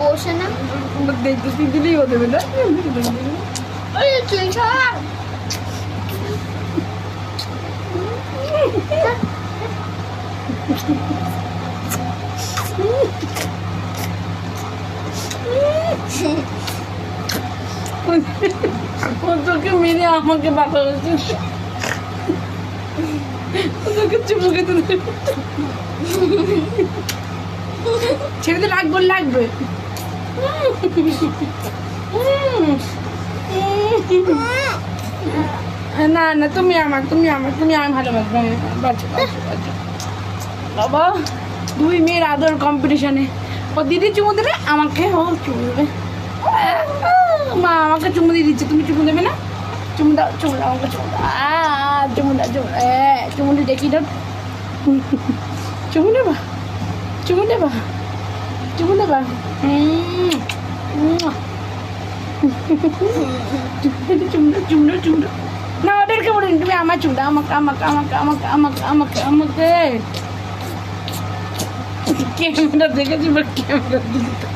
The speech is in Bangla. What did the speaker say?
বসে না। দেখতে দিলেই হতে না তুই ও তোকে মেরে আমাকে বাঁকা হয়েছে ও তোকে চুমু খেতে দেবে। ছেড়ে দে, লাগবে লাগবে। না না, তুমি আমার তুমি আমার, তুমি আমি ভালোবাসবে বাবা, দুই মেয়ের আদর কম্পিটিশনে ও দিদি চুমু দেবে, আমাকে, ও চুমু দেবে। মা, আমাকে চুমু দিয়ে দিচ্ছে, তুমি চুমু দেবে না? চুমু দাও চুমু দাও, আমাকে চুমু দাও। দেখি না ওদেরকে বলিনি তুমি আমার চুমু দাও আমাকে আমাকে আমাকে আমাকে আমাকে আমাকে আমাকে ক্যামেরা দেখেছি বাট ক্যামেরা দিতে